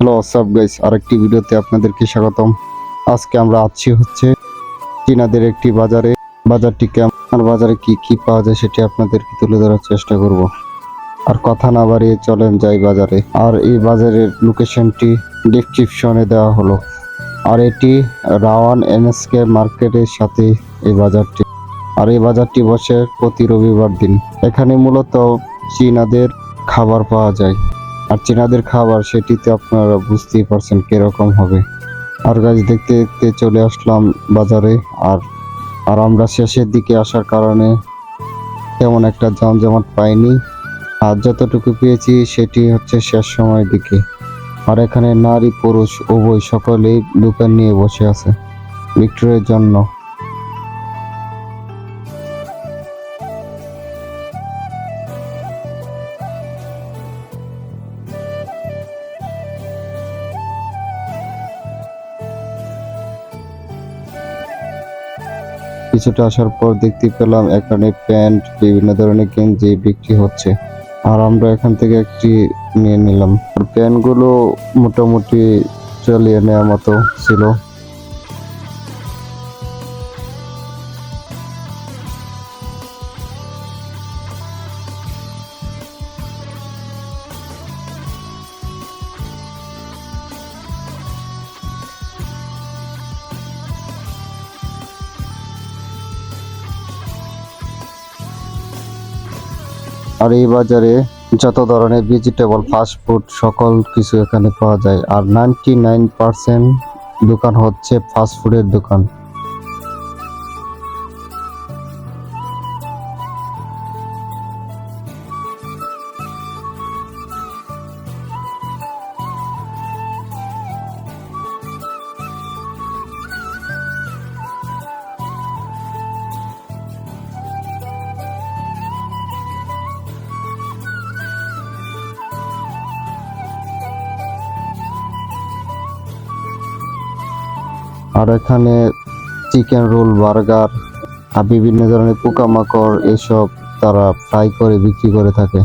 Hello WhatsApp guys আরেকটি ভিডিওতে আপনাদেরকে স্বাগতম। আজকে আমরা আছি হচ্ছে চীনাদের একটি বাজারে। বাজারটি কেমন? আর বাজারে কি কি পাওয়া যায় সেটি আপনাদেরকে তুলে ধরার চেষ্টা করব। আর কথা না বাড়িয়ে চলেন যাই বাজারে। আর এই বাজারের লোকেশনটি ডিসক্রিপশনে দেওয়া হলো। আর এটি রাওয়ান এনএসকে মার্কেটের সাথে এই বাজারটি। আর এই বাজারটি বসে প্রতি রবিবার দিন। এখানে মূলত চীনাদের খাবার পাওয়া যায়। আর চীনাদের খাবার সেটিতে আপনারা বুঝতেই পারছেন কীরকম হবে। আর গাছ দেখতে দেখতে চলে আসলাম বাজারে। আর আর আমরা শেষের দিকে আসার কারণে তেমন একটা জমজমাট পাইনি। আর যতটুকু পেয়েছি সেটি হচ্ছে শেষ সময়ের দিকে। আর এখানে নারী, পুরুষ, উভয় সকলেই দোকান নিয়ে বসে আছে বিক্রয়ের জন্য। কিছুটা আসার পর দেখতে পেলাম এখানে প্যান্ট, বিভিন্ন ধরনের গেঞ্জি বিক্রি হচ্ছে। আর আমরা এখান থেকে একটি নিয়ে নিলাম। আর প্যান্টগুলো মোটামুটি চলিয়ে নেওয়ার মতো ছিল। আর এই বাজারে যত ধরনের ভেজিটেবল ফাস্টফুড সকল কিছু এখানে পাওয়া যায়। আর নাইনটি নাইন পার্সেন্ট দোকান হচ্ছে ফাস্টফুডের দোকান। আর এখানে চিকেন রোল বার্গার আর বিভিন্ন ধরনের পোকামাকড় এসব তারা ফ্রাই করে, বিক্রি করে থাকে।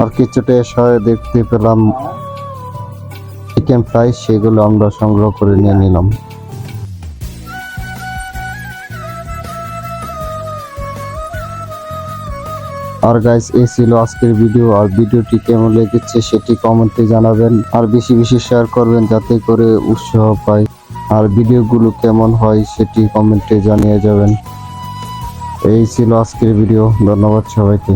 আর কিছুটা এসে দেখতে পেলাম চিকেন ফ্রাই সেগুলো আমরা সংগ্রহ করে নিয়ে নিলাম। আর গাইস এই ছিল আজকের ভিডিও আর ভিডিওটি কেমন লেগেছে সেটি কমেন্টে জানাবেন। আর বেশি বেশি শেয়ার করবেন যাতে করে উৎসাহ পাই। আর ভিডিওগুলো কেমন হয় সেটি কমেন্টে জানিয়ে যাবেন। এই ছিল আজকের ভিডিও ধন্যবাদ সবাইকে।